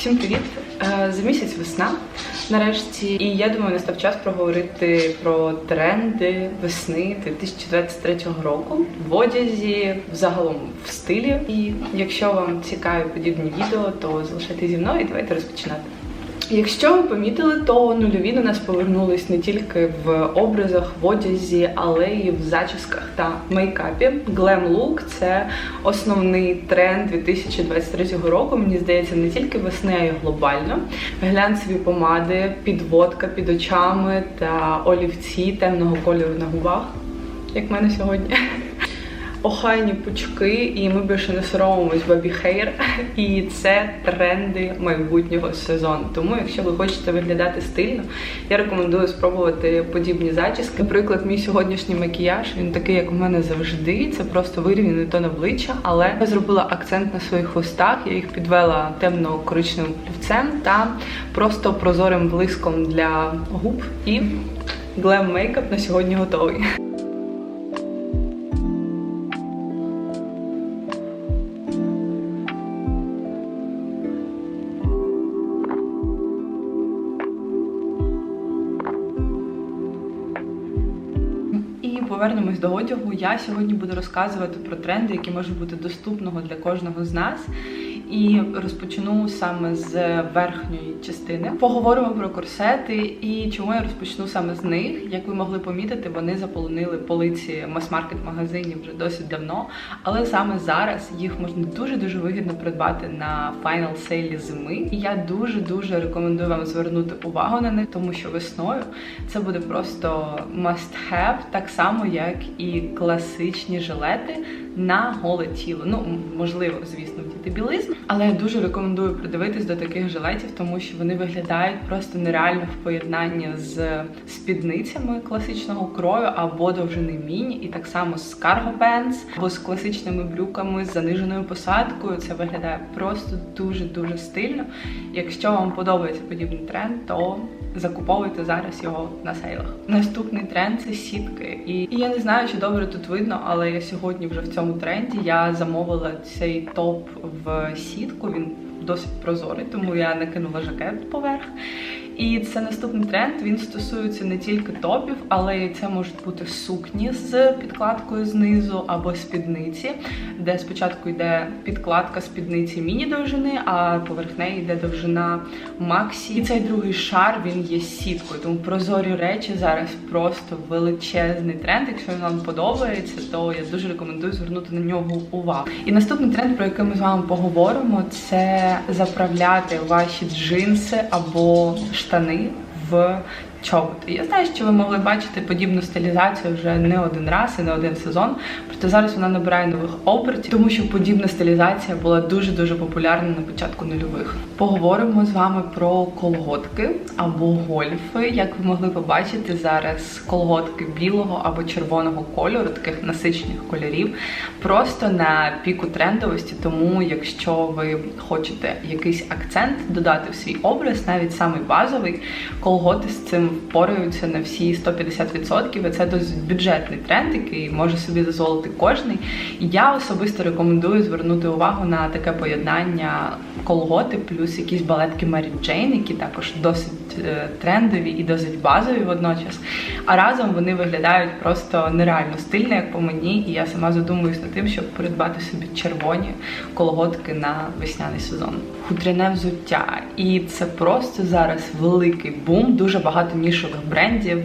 Всім привіт! Е, За місяць весна нарешті, і я думаю, настав час проговорити про тренди весни 2023 року в одязі, взагалом в стилі. І якщо вам цікаві подібні відео, то залишайте зі мною і давайте розпочинати. Якщо ви помітили, то нульові до нас повернулись не тільки в образах, в одязі, але й в зачісках та мейкапі. Glam Look – це основний тренд 2023 року. Мені здається, не тільки весни, а й глобально. Глянцеві помади, підводка під очами та олівці темного кольору на губах, як в мене сьогодні. Охайні пучки, і ми більше не соромимось бабі хейр. І це тренди майбутнього сезону. Тому, якщо ви хочете виглядати стильно, я рекомендую спробувати подібні зачіски. Наприклад, мій сьогоднішній макіяж він такий, як у мене завжди. Це просто вирівняний тон обличчя, але я зробила акцент на своїх хвостах. Я їх підвела темно-коричневим плівцем та просто прозорим блиском для губ. І глем мейкап на сьогодні готовий. Повернемось до одягу. Я сьогодні буду розказувати про тренди, які можуть бути доступного для кожного з нас. І розпочну саме з верхньої частини. Поговоримо про корсети і чому я розпочну саме з них. Як ви могли помітити, вони заполонили полиці мас-маркет магазинів вже досить давно. Але саме зараз їх можна дуже дуже вигідно придбати на файнал сейлі зими. І я дуже дуже рекомендую вам звернути увагу на них, тому що весною це буде просто must have, так само як і класичні жилети на голе тіло. Ну можливо, звісно, вдіти білизну, але я дуже рекомендую придивитись до таких жилетів, тому що вони виглядають просто нереально в поєднанні з спідницями класичного крою або довжини міні, і так само з cargo pants, або з класичними брюками з заниженою посадкою. Це виглядає просто дуже дуже стильно. Якщо вам подобається подібний тренд, то закуповуйте зараз його на сейлах. Наступний тренд це сітки. І, і я не знаю, чи добре тут видно, але я сьогодні вже в цьому тренді я замовила цей топ в сітку. Він досить прозорий, тому я накинула жакет поверх. І це наступний тренд. Він стосується не тільки топів, але це можуть бути сукні з підкладкою знизу або спідниці, де спочатку йде підкладка спідниці міні-довжини, а поверх неї йде довжина максі. І цей другий шар він є сіткою. Тому прозорі речі зараз просто величезний тренд. Якщо він вам подобається, то я дуже рекомендую звернути на нього увагу. І наступний тренд, про який ми з вами поговоримо, це заправляти ваші джинси або штани в чоботи. Я знаю, що ви могли бачити подібну стилізацію вже не один раз і не один сезон. Проте зараз вона набирає нових обертів, тому що подібна стилізація була дуже дуже популярна на початку нульових. Поговоримо з вами про колготки або гольфи. Як ви могли побачити, зараз колготки білого або червоного кольору, таких насичених кольорів, просто на піку трендовості. Тому, якщо ви хочете якийсь акцент додати в свій образ, навіть самий базовий, колготи з цим впораються на всі 150%. І це досить бюджетний тренд, який може собі дозволити кожний. І я особисто рекомендую звернути увагу на таке поєднання колготи, плюс якісь балетки Mary Jane, які також досить е, трендові і досить базові водночас. А разом вони виглядають просто нереально стильно, як по мені. І я сама задумуюсь над тим, щоб придбати собі червоні колготки на весняний сезон. Хутряне взуття. І це просто зараз великий бум. Дуже багато нішових брендів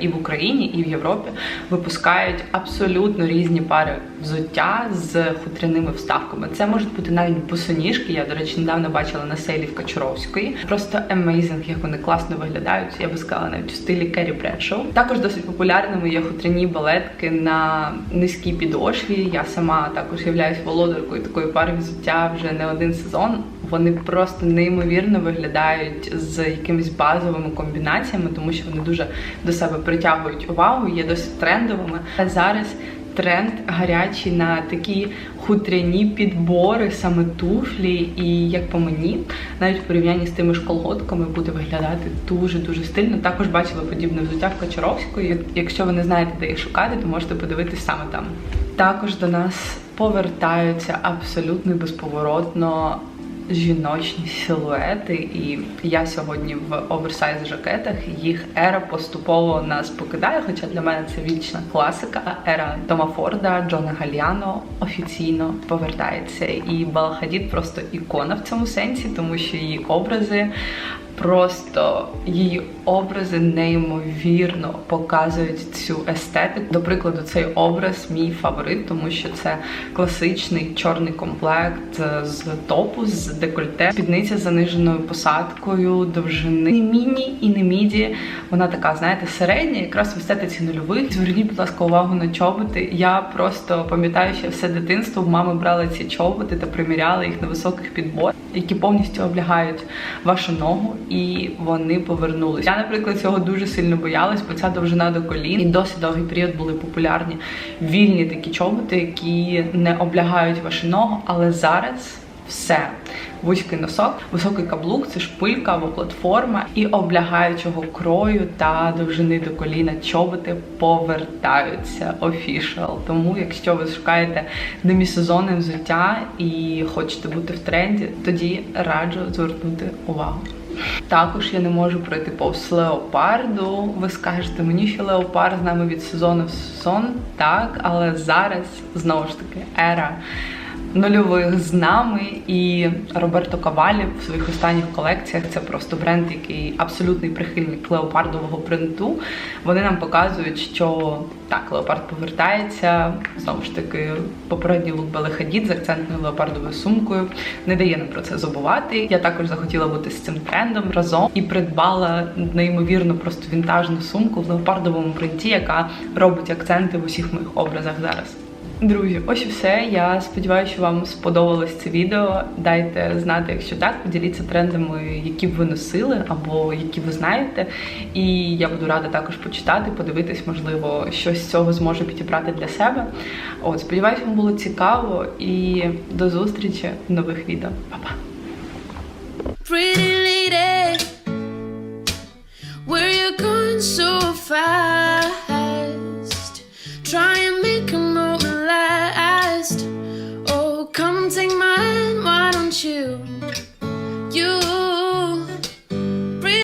і в Україні, і в Європі випускають абсолютно різні пари взуття з хутряними вставками. Це можуть бути навіть босоніжки. Я, до речі, недавно бачила на сейлі в Качуровської. Просто amazing, як вони класно виглядають. Я би сказала навіть в стилі Керрі Бредшоу. Також досить популярними є хутряні балетки на низькій підошві. Я сама також являюсь володаркою такої пари взуття вже не один сезон. Вони просто неймовірно виглядають з якимись базовими комбінаціями, тому що вони дуже до себе притягують увагу, є досить трендовими. А зараз тренд гарячий на такі хутряні підбори, саме туфлі, і як по мені, навіть в порівнянні з тими ж колготками буде виглядати дуже дуже стильно. Також бачила подібне взуття в Кочаровської. Якщо ви не знаєте, де їх шукати, то можете подивитись саме там. Також до нас повертаються абсолютно безповоротно жіночні силуети, і я сьогодні в оверсайз жакетах. Їх ера поступово нас покидає. Хоча для мене це вічна класика. Ера Тома Форда, Джона Гальяно офіційно повертається. І Балхадід Хадід просто ікона в цьому сенсі, тому що її образи. Просто її образи неймовірно показують цю естетику. До прикладу, цей образ мій фаворит, тому що це класичний чорний комплект з топу, з декольте, спідниця з заниженою посадкою, довжини не міні і не міді. Вона така, знаєте, середня, якраз в естетиці нульових. Зверніть, будь ласка, увагу на чоботи. Я просто пам'ятаю, що все дитинство в мами брали ці чоботи та приміряли їх на високих підборах, які повністю облягають вашу ногу, і вони повернулись. Я, наприклад, цього дуже сильно боялась, бо ця довжина до колін і досить довгий період були популярні вільні такі чоботи, які не облягають вашу ногу, але зараз. Все, вузький носок, високий каблук, це шпилька або платформа, і облягаючого крою та довжини до коліна чоботи повертаються офішал. Тому, якщо ви шукаєте демісезонне взуття і хочете бути в тренді, тоді раджу звернути увагу. Також я не можу пройти повз леопарду. Ви скажете мені, що леопард з нами від сезону в сезон, так, але зараз знову ж таки ера нульових з нами і Роберто Кавалі в своїх останніх колекціях це просто бренд, який абсолютний прихильник леопардового принту. Вони нам показують, що так, леопард повертається. Знову ж таки, попередній лук Белли Хадід з акцентною леопардовою сумкою не дає нам про це забувати. Я також захотіла бути з цим трендом разом і придбала неймовірно просто вінтажну сумку в леопардовому принті, яка робить акценти в усіх моїх образах зараз. Друзі, ось і все. Я сподіваюся, що вам сподобалось це відео. Дайте знати, якщо так, поділіться трендами, які б ви носили або які ви знаєте. І я буду рада також почитати, подивитись, можливо, щось з цього зможу підібрати для себе. От, сподіваюся, вам було цікаво і до зустрічі в нових відео. Па-па!